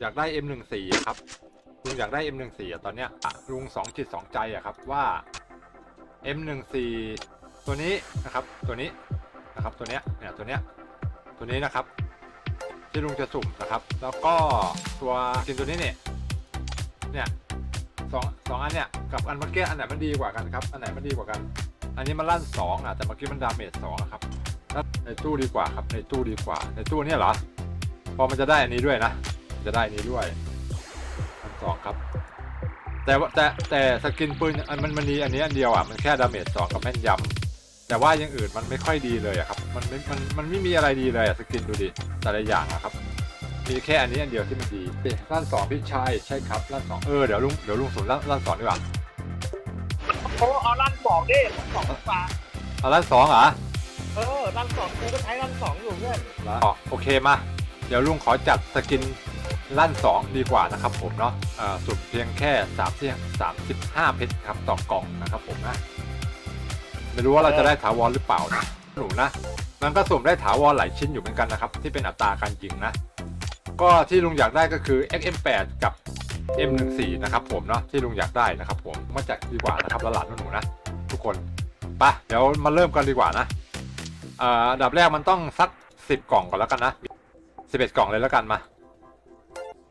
อยากได้ M14 ครับลุงอยากได้ M14 อะตอนเนี้ยลุงสองจิตสองใจอะครับว่า M14 ตัวนี้นะครับตัวนี้นะครับตัวเนี้ยเนี่ยตัวเนี้ยตัวนี้นะครับ ที่ลุงจะสุ่มนะครับ แล้วก็ตัวกินตัวนี้เนี่ยเนี่ยสองสองอันเนี่ยกับอันเมื่อกี้อันไหนมันดีกว่ากันครับอันไหนมันดีกว่ากัน อันนี้มันลั่นสองอะแต่เมื่อกี้มันดาเมจสองอะครับในตู้ดีกว่าครับในตู้ดีกว่า ในตู้เนี่ยเหรอพอมันจะได้อันนี้ด้วยนะ จะได้อันนี้ด้วยอันสองครับ แต่ว่าแต่แต่สกินปืนอันมันมันมีอันนี้อันเดียวอะมันแค่ดาเมจสองกับแม่นยำแต่ว่าอย่างอื่นมันไม่ค่อยดีเลยอะครับ มันไม่มันมันไม่มีอะไรดีเลยอะสกินดูดิแต่ละอย่างอะครับมีแค่อันนี้อันเดียวที่มันดีลั่นสองพี่ชายใช่ครับลั่นสองเออเดี๋ยวลุงเดี๋ยวลุงสูนลั่นลั่นสองดีกว่าโอ้เอาลั่นสองดิลั่นสองดีกว่าเอาลั่นสองเหรอเออลั่นสองกูก็ใช้ลั่นสองอยู่เพื่อนอ๋อโอเคมา เดี๋ยวลุงขอจัดสกิน ลั่น 2 ดีกว่านะครับผมเนาะสุ่มเพียงแค่3ที่35 เพชรครับต่อกล่องนะครับผมนะไม่รู้ว่าเราจะได้ถาวรหรือเปล่านะหนูนะมันก็สุ่มได้ถาวรหลายชิ้นอยู่เหมือนกันนะครับ ที่เป็นอัตราการยิงนะ ก็ที่ลุงอยากได้ก็คือ XM8 กับ M14 นะครับผมเนาะที่ลุงอยากได้นะครับ ผมมาจัดดีกว่านะครับหลานหนูนะ ทุกคนไปเดี๋ยวมาเริ่มกันดีกว่านะอ่ออันดับแรกมันต้องสักสิบกล่องก่อนแล้วกันนะสิบเอ็ดกล่องเลยแล้วกันมา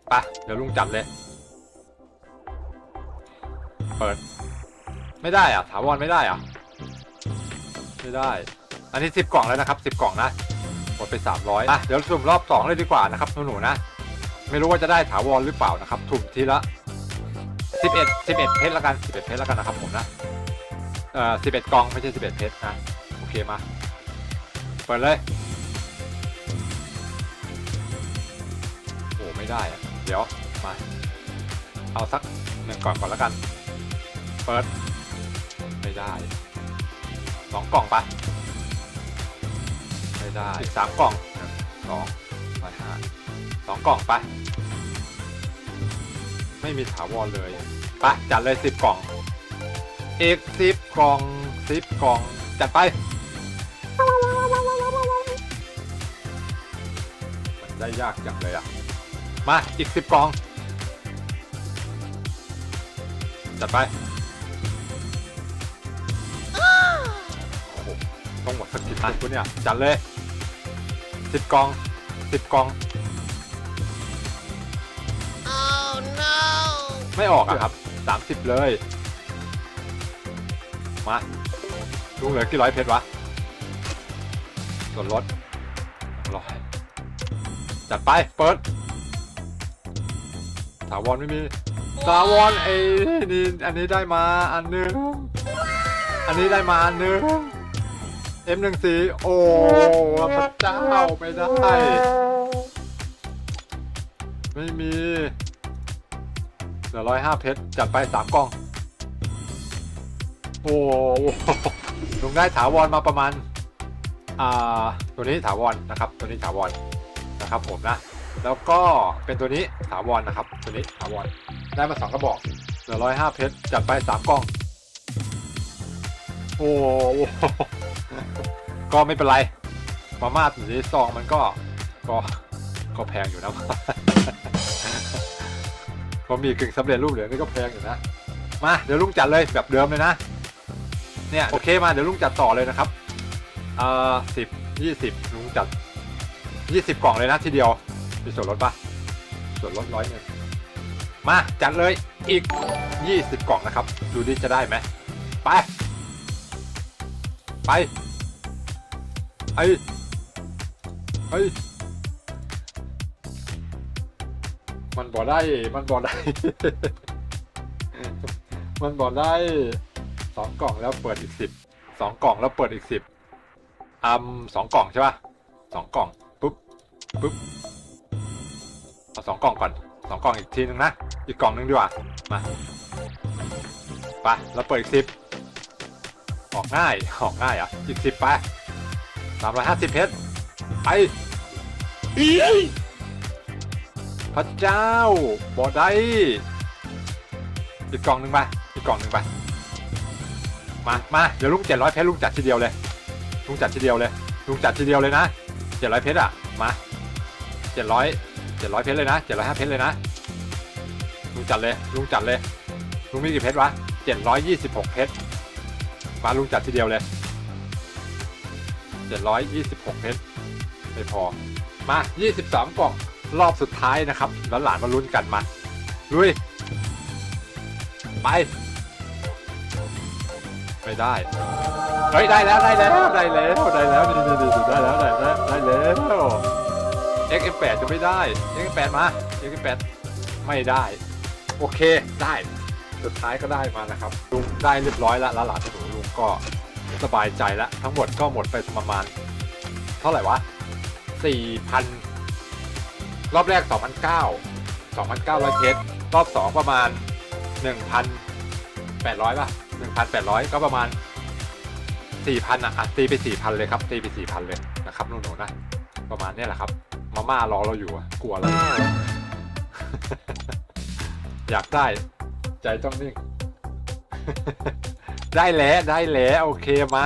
ไปเดี๋ยวลุงจัดเลย เปิด ไม่ได้อะ ถาวรไม่ได้อะ ไม่ได้ อันนี้สิบกล่องแล้วนะครับสิบกล่องนะ หมดไปสามร้อยอะ เดี๋ยวสุ่มรอบสองเลยดีกว่านะครับหนูๆนะ ไม่รู้ว่าจะได้ถาวรหรือเปล่านะครับถุ่มทีละสิบเอ็ดสิบเอ็ดเพชรแล้วกันสิบเอ็ดเพชรแล้วกันนะครับผมนะ เอ่อสิบเอ็ดกล่องไม่ใช่สิบเอ็ดเพชรนะ โอเคมา เปิดเลย โอ้ไม่ได้อะ เดี๋ยวมา เอาสักหนึ่งกล่องก่อนแล้วกันเปิดไม่ได้สองกล่องไป ไม่ได้อีกสามกล่องสองไปห้าสองกล่องไป ไม่มีถาวรเลยไปจัดเลยสิบกล่องอีกสิบกล่องสิบกล่องจัดไปมันได้ยากจังเลยอะ มา อีกสิบกล่อง จัดไปโอ้โหต้องหมดสกิลนะคุณเนี่ย จัดเลยสิบกล่องสิบกล่อง Oh no! ไม่ออกอะครับสามสิบเลย มาลุงเหลือกี่ร้อยเพชรวะ ส่วนลดร้อยจัดไป เปิด ถาวรไม่มีถาวรไอ้นี่อันนี้ได้มาอันหนึง อันนี้ได้มาอันหนึง M14 โอ้พระเจ้าไม่ได้ ไม่มีเหลือร้อยห้าเพชรจัดไปสามกล่อง โอ้โหลุงได้ถาวรมาประมาณ อ่า ตัวนี้ถาวรนะครับ ตัวนี้ถาวรนะครับผมนะ แล้วก็เป็นตัวนี้ถาวรนนะครับ ตัวนี้ถาวรได้มาสองกระบอกเหลือร้อยห้าเพชรจัดไปสามกล่อง โอ้โหก็ไม่เป็นไรมาม่าสีซองมันก็ก็ก็แพงอยู่นะพอมีกึ่งสำเร็จรูปเหลือนี่ก็แพงอยู่นะมาเดี๋ยวลุงจัดเลยแบบเดิมเลยนะ เนี่ยโอเคมาเดี๋ยวลุงจัดต่อเลยนะครับเอ่อสิบยี่สิบลุงจัดยี่สิบกล่องเลยนะทีเดียว มีส่วนลดปะส่วนลดร้อยหนึ่งมาจัดเลยอีกยี่สิบกล่องนะครับ ดูดิจะได้ไหมไป ไปไอไอมันบ่ได้ มันบ่ได้ มันบ่ได้สองกล่องแล้วเปิดอีกสิบสองกล่องแล้วเปิดอีกสิบอัมสองกล่องใช่ป่ะสองกล่องปุ๊บปุ๊บ สองกล่องก่อนสองกล่องอีกทีนึงนะ อีกกล่องนึงดีกว่า มาไปแล้วเปิดอีกสิบออกง่าย ออกง่ายอะ อีกสิบไปสามร้อยห้าสิบเพชรไปพระเจ้าบอดได้อีกกล่องหนึ่งไปอีกกล่องหนึ่งไปมามาเดี๋ยวลุงเจ็ดร้อยเพชรลุงจัดทีเดียวเลย ลุงจัดทีเดียวเลย ลุงจัดทีเดียวเลยนะเจ็ดร้อยเพชรอะ มาเจ็ดร้อย จ็ดร้อยเพชรเลยนะเจ็ดร้อยห้าเพชรเลยนะลุงจัดเลยลุงจัดเลยลุงมีกี่เพชรวะเจ็ดร้อยยี่สิบหกเพชรมาลุงจัดทีเดียวเลยเจ็ดร้อยยี่สิบหกเพชรไม่พอมายี่สิบสามกล่องรอบสุดท้ายนะครับแล้วหลานมาลุ้นกันมาลุยไปไม่ได้เฮ้ยได้แล้วได้แล้วได้แล้วได้แล้วนี่นี่นี่ได้แล้วได้แล้วได้แล้ว XM8 จะไม่ได้ XM8 มา XM8 ไม่ได้ โอเคได้สุดท้ายก็ได้มานะครับลุงได้เรียบร้อยแล้วแล้วหลานหนูลุงก็สบายใจแล้ว ทั้งหมดก็หมดไปประมาณ เท่าไหร่วะ 4,000 รอบแรก 2,900 2,900เพชรรอบ 2 ประมาณ 1,800 ป่ะ 1,800 ก็ประมาณ 4,000อะอะตีไป 4,000 เลยครับ ตีไป 4,000 เลยนะครับหนูๆนะประมาณนี้แหละครับ มาม่ารอเราอยู่อะกลัวอะไร อยากได้ ใจต้องนิ่ง ได้แล้วได้แล้วโอเคมา